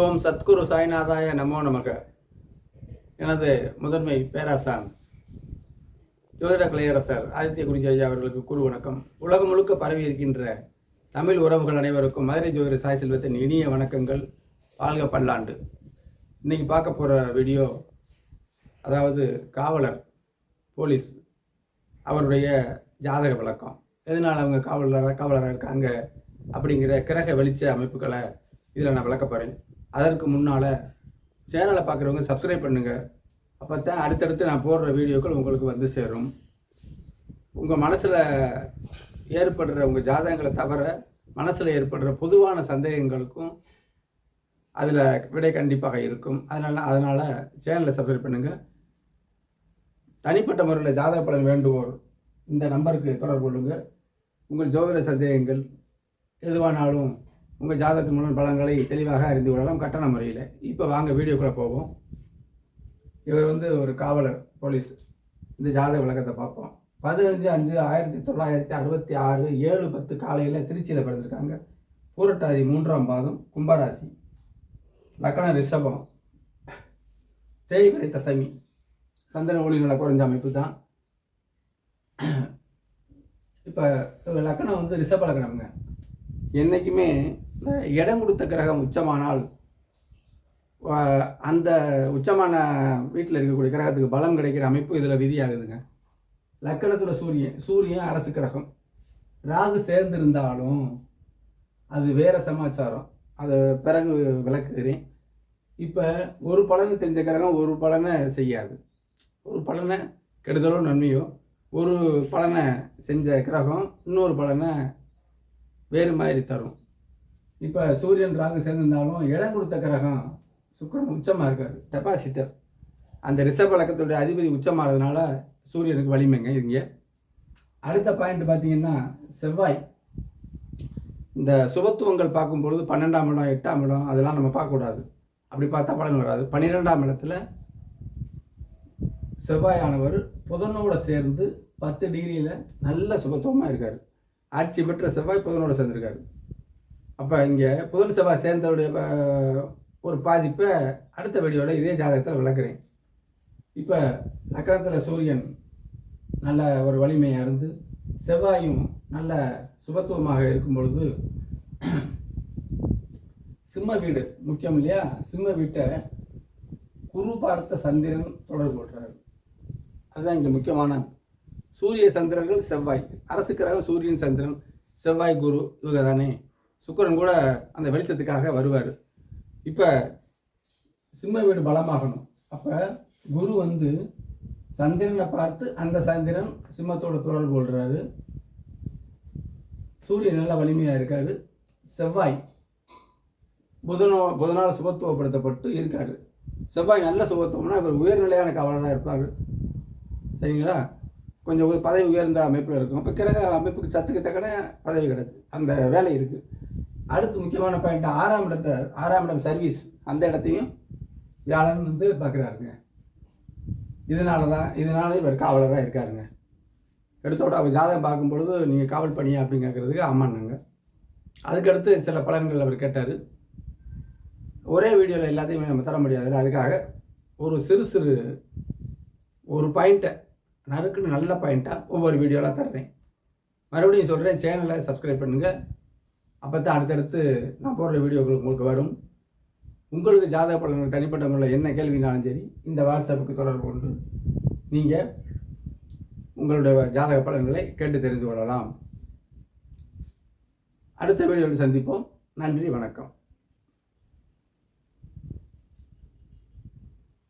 ஓம் சத்குரு சாய்நாதாய நமோ நமக. எனது முதன்மை பேராசான் ஜோதிட கலையரசர் ஆதித்ய குருஜி அவர்களுக்கு குரு வணக்கம். உலகம் முழுக்க பரவி இருக்கின்ற தமிழ் உறவுகள் அனைவருக்கும் மதுரை ஜோதிட சாய் செல்வத்தின் இனிய வணக்கங்கள். வாழ்க பல்லாண்டு. இன்றைக்கி பார்க்க போகிற வீடியோ அதாவது காவலர் போலீஸ் அவருடைய ஜாதக விளக்கம் எதனால் அவங்க காவலராக காவலராக இருக்காங்க அப்படிங்கிற கிரக வெளிச்ச அமைப்புகளை இதில் நான் விளக்க போகிறேன் அதற்கு முன்னால் சேனலை பார்க்குறவங்க சப்ஸ்கிரைப் பண்ணுங்கள் அப்போ தான் அடுத்தடுத்து நான் போடுற வீடியோக்கள் உங்களுக்கு வந்து சேரும். உங்கள் மனசில் ஏற்படுற உங்கள் ஜாதகங்களை தவிர மனசில் ஏற்படுற பொதுவான சந்தேகங்களுக்கும் அதில் விடை கண்டிப்பாக இருக்கும். அதனால் அதனால் சேனலை சப்ஸ்கிரைப் பண்ணுங்கள் தனிப்பட்ட முறையில் ஜாதக பலன் வேண்டுவோர் இந்த நம்பருக்கு தொடர்பு கொள்ளுங்கள் உங்கள் ஜோதிட சந்தேகங்கள் எதுவானாலும் உங்கள் ஜாதகத்தின் மூலம் பலன்களை தெளிவாக அறிந்து கொள்ளலாம் கட்டண முறையில். இப்போ வாங்க வீடியோக்குள்ளே போவோம். இவர் வந்து ஒரு காவலர் போலீஸ். இந்த ஜாதக விளக்கத்தை பார்ப்போம். பதினஞ்சு அஞ்சு ஆயிரத்தி தொள்ளாயிரத்தி அறுபத்தி ஆறு ஏழு பத்து காலையில் திருச்சியில் பிறந்திருக்காங்க. பூரட்டாதி மூன்றாம் பாதம் கும்பராசி. லக்கண ரிஷபம். தேய்பிரை தசமி. சந்திரன் ஒளி நல்ல குறைஞ்ச அமைப்பு தான். இப்போ லக்கணம் வந்து ரிஷப லக்கணம்ங்க. என்றைக்குமே இடம் கொடுத்த கிரகம் உச்சமானால் அந்த உச்சமான வீட்டில் இருக்கக்கூடிய கிரகத்துக்கு பலம் கிடைக்கிற அமைப்பு இதில் விதியாகுதுங்க. லக்கணத்தில் சூரியன் சூரியன் அரசு கிரகம். ராகு சேர்ந்திருந்தாலும் அது வேறு சமாச்சாரம். அதை பிறகு விளக்குகிறேன். இப்போ ஒரு பலனை செஞ்ச கிரகம் ஒரு பலனை செய்யாது. ஒரு பலனை கெடுதலோ நன்மையோ ஒரு பலனை செஞ்ச கிரகம் இன்னொரு பலனை வேறு மாதிரி தரும். இப்போ சூரியன் ராகு சேர்ந்திருந்தாலும் இடம் கொடுத்த கிரகம் சுக்கரன் உச்சமாக இருக்கார். டெபாசிட்டர் அந்த ரிசர்வ் வழக்கத்துடைய அதிபதி உச்சமாகிறதுனால சூரியனுக்கு வலிமைங்க இங்கே. அடுத்த பாயிண்ட் பார்த்தீங்கன்னா செவ்வாய். இந்த சுபத்துவங்கள் பார்க்கும்பொழுது பன்னெண்டாம் இடம் எட்டாம் இடம் அதெல்லாம் நம்ம பார்க்கக்கூடாது. அப்படி பார்த்தா பலன் வராது. பன்னிரெண்டாம் இடத்துல செவ்வாயானவர் புதனோட சேர்ந்து பத்து டிகிரியில் நல்ல சுபத்துவமாக இருக்கார். ஆட்சி பெற்ற செவ்வாய் புதனோட சேர்ந்துருக்காரு. அப்போ இங்கே புதன் செவ்வாய் சேர்ந்தவுடைய ஒரு பாதிப்பை அடுத்த வெடியோட இதே ஜாதகத்தில் விளக்குறேன். இப்போ நக்கரத்தில் சூரியன் நல்ல ஒரு வலிமையாக இருந்து செவ்வாயும் நல்ல சுபத்துவமாக இருக்கும் பொழுது சிம்ம வீடு முக்கியம் இல்லையா? சிம்ம வீட்டை குரு பார்த்த சந்திரன் தொடர்பு கொள்கிறார் அதுதான் இங்கே முக்கியமான சூரிய சந்திரர்கள் செவ்வாய். அரசு சூரியன் சந்திரன் செவ்வாய் குரு இவங்க தானே சுக்கிரன் கூட அந்த வெளிச்சத்துக்காக வருவார். இப்போ சிம்ம வீடு பலமாகணும். அப்போ குரு வந்து சந்திரனை பார்த்து அந்த சந்திரன் சிம்மத்தோட தொடர்பு கொள்கிறாரு சூரியன் நல்ல வலிமையாக இருக்காரு. செவ்வாய் புதனோ புதனால் சுபத்துவப்படுத்தப்பட்டு இருக்காரு. செவ்வாய் நல்ல சுபத்துவம்னா இவர் உயர்நிலையான காவலராக இருப்பார். சரிங்களா? கொஞ்சம் ஒரு பதவி உயர்ந்த அமைப்பில் இருக்கும். இப்போ கிரக அமைப்புக்கு சத்துக்கு தக்கன பதவி கிடையாது அந்த வேலை இருக்குது அடுத்து முக்கியமான பாயிண்ட் ஆறாம் இடத்த ஆறாம் இடம் சர்வீஸ் அந்த இடத்தையும் வியாழன் வந்து பார்க்குறாருங்க. இதனால தான் இதனால இவர் காவலராக இருக்காருங்க. எடுத்தோட அவர் ஜாதகம் பார்க்கும் பொழுது நீங்கள் காவல் பண்ணியா? அப்படின்னு கேட்குறதுக்கு ஆமான்னாங்க. அதுக்கடுத்து சில பலன்கள் அவர் கேட்டார். ஒரே வீடியோவில் எல்லாத்தையுமே நம்ம தர முடியாதுல்ல அதுக்காக ஒரு சிறு சிறு ஒரு பாயிண்ட்டை நறுக்குன்னு நல்ல பாயிண்ட்டாக ஒவ்வொரு வீடியோவில் தர்றேன். மறுபடியும் சொல்கிறேன் சேனலை சப்ஸ்கிரைப் பண்ணுங்கள் அப்போ தான் அடுத்தடுத்து நான் போடுற வீடியோக்கள் உங்களுக்கு வரும். உங்களுக்கு ஜாதக பலன்கள் தனிப்பட்ட முறையில் என்ன கேள்வினாலும் சரி இந்த வாட்ஸ்அப்புக்கு தொடர்பு கொண்டு நீங்கள் உங்களுடைய ஜாதக பலன்களை கேட்டு தெரிந்து கொள்ளலாம். அடுத்த வீடியோவில் சந்திப்போம். நன்றி வணக்கம்.